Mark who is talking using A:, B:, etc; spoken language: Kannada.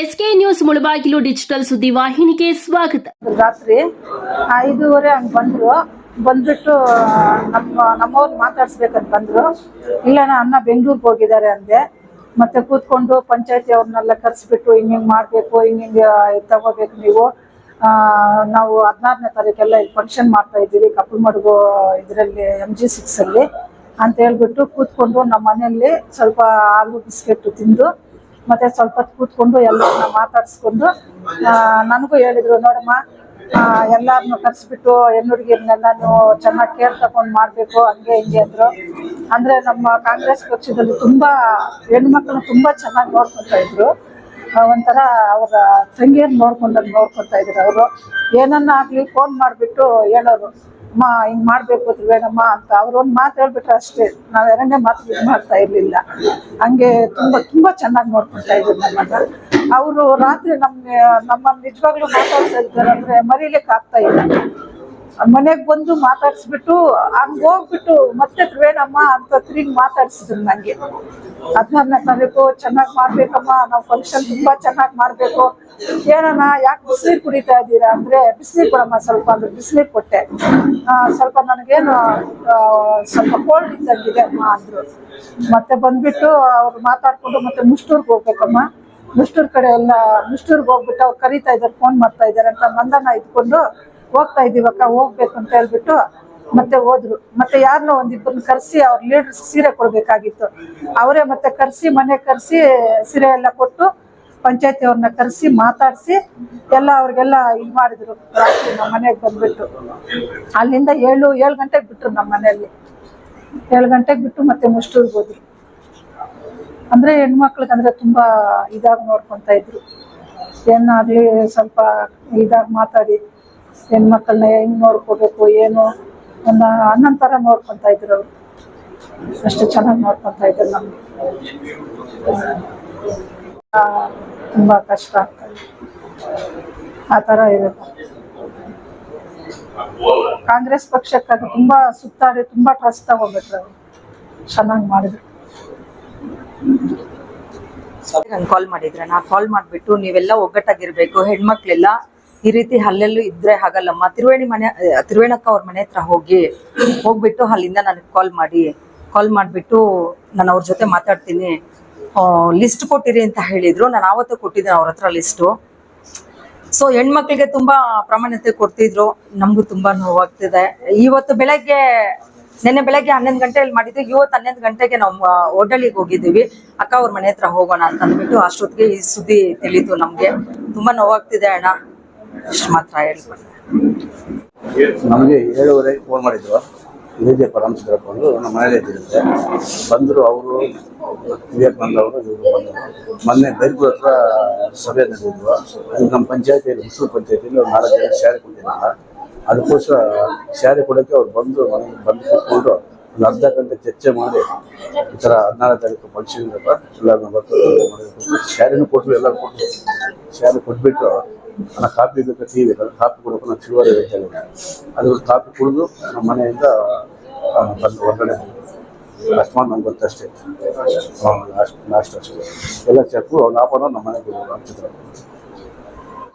A: ಎಸ್ಕೆ ನ್ಯೂಸ್ ಮುಳಬಾಗಿಲು ಡಿಜಿಟಲ್ ಸುದ್ದಿ ವಾಹಿನಿಗೆ ಸ್ವಾಗತ.
B: ರಾತ್ರಿ ಐದೂವರೆ ಹಂಗೆ ಬಂದ್ರು. ಬಂದ್ಬಿಟ್ಟು ನಮ್ಮ ನಮ್ಮವ್ರು ಮಾತಾಡ್ಸ್ಬೇಕಂತ ಬಂದ್ರು. ಇಲ್ಲ, ನಾ ಅಣ್ಣ ಬೆಂಗಳೂರಿಗೆ ಹೋಗಿದ್ದಾರೆ ಅಂದೆ. ಮತ್ತೆ ಕೂತ್ಕೊಂಡು ಪಂಚಾಯತಿ ಅವ್ರನ್ನೆಲ್ಲ ಕರೆಸ್ಬಿಟ್ಟು ಹಿಂಗ್ ಮಾಡ್ಬೇಕು ಹಿಂಗ್ ತಗೋಬೇಕು ನೀವು. ನಾವು ಹದಿನಾರನೇ ತಾರೀಕೆಲ್ಲ ಇಲ್ಲಿ ಫಂಕ್ಷನ್ ಮಾಡ್ತಾ ಇದ್ದೀವಿ ಕಪ್ಪಲ್ಮಡುಗು ಇದರಲ್ಲಿ ಎಂ ಜಿ ಸಿಕ್ಸಲ್ಲಿ ಅಂತ ಹೇಳ್ಬಿಟ್ಟು ಕೂತ್ಕೊಂಡು ನಮ್ಮ ಮನೆಯಲ್ಲಿ ಸ್ವಲ್ಪ ಆಲೂ ಬಿಸ್ಕೆಟ್ ತಿಂದು ಮತ್ತೆ ಸ್ವಲ್ಪ ಹೊತ್ತು ಕೂತ್ಕೊಂಡು ಎಲ್ಲರನ್ನ ಮಾತಾಡಿಸ್ಕೊಂಡು ನನಗೂ ಹೇಳಿದ್ರು, ನೋಡಮ್ಮ ಎಲ್ಲಾರನ್ನು ಕರೆಸ್ಬಿಟ್ಟು ನೀವು ಚೆನ್ನಾಗಿ ಕೇರ್ ತಗೊಂಡು ಮಾಡಬೇಕು, ಹಂಗೆ ಹಿಂಗೆ ಅಂದರು. ಅಂದ್ರೆ ನಮ್ಮ ಕಾಂಗ್ರೆಸ್ ಪಕ್ಷದಲ್ಲಿ ತುಂಬಾ ಹೆಣ್ಮಕ್ಳು ತುಂಬಾ ಚೆನ್ನಾಗಿ ನೋಡ್ಕೊತಾ ಇದ್ರು. ಒಂಥರ ಅವರ ತಂಗಿಯನ್ನು ನೋಡ್ಕೊಂಡಂಗೆ ನೋಡ್ಕೊತಾ ಇದ್ರು ಅವರು. ಏನನ್ನ ಆಗ್ಲಿ ಫೋನ್ ಮಾಡಿಬಿಟ್ಟು ಹೇಳೋರು. ಅಮ್ಮ, ಹಿಂಗ್ ಮಾಡ್ಬೇಕು ತ್ರಿವೇಣಮ್ಮ ಅಂತ ಅವ್ರ ಒಂದು ಮಾತು ಹೇಳ್ಬಿಟ್ರೆ ಅಷ್ಟೇ. ನಾವ್ ಎರಡನೇ ಮಾತು ಇದು ಮಾಡ್ತಾ ಇರ್ಲಿಲ್ಲ. ಹಂಗೆ ತುಂಬಾ ತುಂಬಾ ಚೆನ್ನಾಗಿ ನೋಡ್ಕೊಳ್ತಾ ಇದ್ರು ನಮ್ಮನ್ನ ಅವರು ರಾತ್ರಿ ನಮ್ಗೆ ನಮ್ಮ ನಿಜವಾಗ್ಲೂ ಮಾತಾಡ್ತಾ ಇದ್ದಾರೆ ಅಂದ್ರೆ ಮರೀಲಿಕ್ಕೆ ಆಗ್ತಾ ಇಲ್ಲ. ಮನೆಗ್ ಬಂದು ಮಾತಾಡ್ಸ್ಬಿಟ್ಟು, ಹಂಗ್ ಹೋಗ್ಬಿಟ್ಟು ಮತ್ತೆ ತ್ರಿವೇಣಮ್ಮ ಅಂತ ತಿರುಗಿ ಮಾತಾಡ್ಸಿದ್ರು ನನಗೆ ಹದಿನಾರನೇ ತಾರೀಕು, ಚೆನ್ನಾಗಿ ಮಾಡ್ಬೇಕಮ್ಮ, ನಾವು ಫಂಕ್ಷನ್ ತುಂಬಾ ಚೆನ್ನಾಗಿ ಮಾಡಬೇಕು. ಏನಣ್ಣ, ಯಾಕೆ ಬಿಸಿನೀರು ಕುಡಿತಾ ಇದ್ದೀರಾ ಅಂದ್ರೆ, ಬಿಸಿನೀರು ಕೊಡಮ್ಮ ಸ್ವಲ್ಪ ಅಂದ್ರೆ, ಬಿಸಿನೀರು ಕೊಟ್ಟೆ. ಸ್ವಲ್ಪ ನನಗೇನು ಸ್ವಲ್ಪ ಕೋಲ್ಡ್ ಇದ್ದಂಗಿದೆ ಅಮ್ಮ ಅಂದ್ರು. ಮತ್ತೆ ಬಂದ್ಬಿಟ್ಟು ಅವ್ರು ಮಾತಾಡ್ಕೊಂಡು ಮತ್ತೆ ಮುಷ್ಟೂರ್ಗೆ ಹೋಗ್ಬೇಕಮ್ಮ. ಮುಷ್ಟೂರ್ ಕಡೆ ಎಲ್ಲ, ಮುಷ್ಟೂರ್ಗೆ ಹೋಗ್ಬಿಟ್ಟು ಅವ್ರು ಕರೀತಾ ಇದ್ದಾರೆ ಫೋನ್ ಮಾಡ್ತಾ ಇದ್ದಾರೆ ಅಂತ ಮಂದನ ಇಟ್ಕೊಂಡು ಹೋಗ್ತಾ ಇದೀವಕ್ಕ ಹೋಗ್ಬೇಕು ಅಂತ ಹೇಳ್ಬಿಟ್ಟು ಮತ್ತೆ ಹೋದ್ರು. ಮತ್ತೆ ಯಾರನ್ನೋ ಒಂದಿಬ್ಬರನ್ನ ಕರೆಸಿ ಅವ್ರ ಲೀಡರ್ಸ್ ಸೀರೆ ಕೊಡ್ಬೇಕಾಗಿತ್ತು. ಅವರೇ ಮತ್ತೆ ಕರೆಸಿ, ಮನೆ ಕರೆಸಿ ಸೀರೆ ಎಲ್ಲ ಕೊಟ್ಟು ಪಂಚಾಯತಿ ಅವ್ರನ್ನ ಕರೆಸಿ ಮಾತಾಡಿಸಿ ಎಲ್ಲ ಅವ್ರಿಗೆಲ್ಲ ಇದು ಮಾಡಿದ್ರು. ರಾತ್ರಿ ನಮ್ಮ ಮನೆಗೆ ಬಂದ್ಬಿಟ್ಟು. ಅಲ್ಲಿಂದ ಏಳು ಏಳು ಗಂಟೆಗೆ ಬಿಟ್ರು ನಮ್ಮ ಮನೆಯಲ್ಲಿ. ಏಳು ಗಂಟೆಗೆ ಬಿಟ್ಟು ಮತ್ತೆ ಮುಷ್ಟೂರ್ಗೆ ಹೋದ್ರು. ಅಂದ್ರೆ ಹೆಣ್ಮಕ್ಳಿಗೆ ಅಂದ್ರೆ ತುಂಬಾ ಇದಾಗಿ ನೋಡ್ಕೊಂತ ಇದ್ರು. ಏನಾಗ್ಲಿ ಸ್ವಲ್ಪ ಇದಾಗಿ ಮಾತಾಡಿ. ಹೆಣ್ಮಕ್ಳನ್ನ ಹೆಂಗ್ ನೋಡ್ಕೋಬೇಕು, ಏನು ನನ್ನ ಅಣ್ಣನ ತರ ನೋಡ್ಕೊಂತ ಇದ್ರು ಅವ್ರು. ಅಷ್ಟು ಚೆನ್ನಾಗಿ ನೋಡ್ಕೊಂತ ಇದ್ರು ನಮ್ಗೆ. ತುಂಬಾ ಕಷ್ಟ ಆಗ್ತದೆ ಆ ಥರ ಇರುತ್ತೆ ಕಾಂಗ್ರೆಸ್ ಪಕ್ಷಕ್ಕಾಗಿ ತುಂಬಾ ಸುತ್ತಾಡಿ, ತುಂಬಾ ಟ್ರಸ್ಟ್ ತಗೋಬಿಟ್ರು ಅವ್ರು. ಚೆನ್ನಾಗಿ ಮಾಡಿದ್ರು.
C: ಕಾಲ್ ಮಾಡಿದ್ರೆ? ನಾ ಕಾಲ್ ಮಾಡ್ಬಿಟ್ಟು ನೀವೆಲ್ಲ ಒಗ್ಗಟ್ಟಾಗಿರ್ಬೇಕು, ಹೆಣ್ಮಕ್ಳೆಲ್ಲ ಈ ರೀತಿ ಅಲ್ಲೆಲ್ಲೂ ಇದ್ರೆ ಹಾಗಲ್ಲಮ್ಮ ತಿರುವೇಣಿ ಮನೆ ತ್ರಿವೇಣಕ್ಕ ಅವ್ರ ಮನೆ ಹತ್ರ ಹೋಗಿ ಹೋಗ್ಬಿಟ್ಟು ಅಲ್ಲಿಂದ ನನಗೆ ಕಾಲ್ ಮಾಡಿ. ಕಾಲ್ ಮಾಡಿಬಿಟ್ಟು ನಾನು ಅವ್ರ ಜೊತೆ ಮಾತಾಡ್ತೀನಿ. ಲಿಸ್ಟ್ ಕೊಟ್ಟಿರಿ ಅಂತ ಹೇಳಿದ್ರು. ನಾನು ಆವತ್ತು ಕೊಟ್ಟಿದ್ದೆ ಅವ್ರ ಹತ್ರ ಲಿಸ್ಟು ಸೊ ಹೆಣ್ಮಕ್ಳಿಗೆ ತುಂಬಾ ಪ್ರಾಮಾಣ್ಯತೆ ಕೊಡ್ತಿದ್ರು. ನಮಗೂ ತುಂಬಾ ನೋವಾಗ್ತಿದೆ. ಇವತ್ತು ಬೆಳಗ್ಗೆ, ನಿನ್ನೆ ಬೆಳಗ್ಗೆ ಹನ್ನೊಂದು ಗಂಟೆಯಲ್ಲಿ ಮಾಡಿದ್ದು. ಇವತ್ತು ಹನ್ನೊಂದು ಗಂಟೆಗೆ ನಾವು ಹೋಟೆಲಿಗೆ ಹೋಗಿದ್ದೀವಿ. ಅಕ್ಕ ಅವ್ರ ಮನೆ ಹತ್ರ ಹೋಗೋಣ ಅಂತ ಅಂದ್ಬಿಟ್ಟು ಅಷ್ಟೊತ್ತಿಗೆ ಈ ಸುದ್ದಿ ತಿಳಿತು ನಮಗೆ. ತುಂಬಾ ನೋವಾಗ್ತಿದೆ ಅಣ್ಣ. ಅಷ್ಟು ಮಾತ್ರ ಹೇಳ್ಬೇಕು.
D: ನಮಗೆ ಏಳುವರೆಗೆ ಫೋನ್ ಮಾಡಿದ್ರು. ವಿಜಯ ಪರಮಸಿದ್ರಪ್ಪ ಅವರು ನಮ್ಮ ಮನೇಲಿ ಇದ್ದಿರುತ್ತೆ ಬಂದರು ಅವರು ವಿವೇಕಾನಂದ ಅವರು ಇವರು ಬಂದರು. ಮೊನ್ನೆ ಬೈರ್ಪುರ ಹತ್ರ ಸಭೆ ನಡೆದಿದ್ರು ಅದು ನಮ್ಮ ಪಂಚಾಯತಿಯಲ್ಲಿ, ಹುಸೂರು ಪಂಚಾಯತಿಯಲ್ಲಿ ಒಂದು ನಾಲ್ಕು ಜನ ಸ್ಯಾರಿ ಕೊಟ್ಟಿದ್ರಲ್ಲ ಅದಕ್ಕೋಸ್ಕರ ಸ್ಯಾರಿ ಕೊಡೋಕ್ಕೆ ಅವ್ರು ಬಂದು ಮನೆಗೆ ಬಂದು ಕೂತ್ಕೊಂಡು ಒಂದು ಅರ್ಧ ಗಂಟೆ ಚರ್ಚೆ ಮಾಡಿ, ಈ ಥರ ಹದಿನಾರು ತಾರೀಕು ಫಂಕ್ಷನ್ ಇದಪ್ಪ ಎಲ್ಲರೂ ಸ್ಯಾರಿನೂ ಕೊಟ್ಟರು, ಎಲ್ಲರೂ ಕೊಟ್ಟರು. ಸ್ಯಾರಿ ಕೊಟ್ಬಿಟ್ಟು ನನ್ನ ಕಾಫಿ ಬೇಕು ಟೀ ಬೇಕಾದ್ರೆ ಕಾಫಿ ಕೊಡಬೇಕು ನಾನು ಇದೆ ಹೇಳ್ತಾ ಅದು ಕಾಫಿ ಕುಡಿದು ನಮ್ಮ ಮನೆಯಿಂದ ಬಂದು ಹೊರಗಡೆ ಅಷ್ಟಮಾನ್ ನಂಗೆ ಗೊತ್ತಷ್ಟೇ ಲಾಸ್ಟ್ ಲಾಸ್ಟ್ ಅಷ್ಟೇ ಎಲ್ಲ ಚೆಕ್ಕು ಅವ್ನು ಅನ್ ನಮ್ಮ ಮನೆಗೆ ಅಂತಿದ್ರು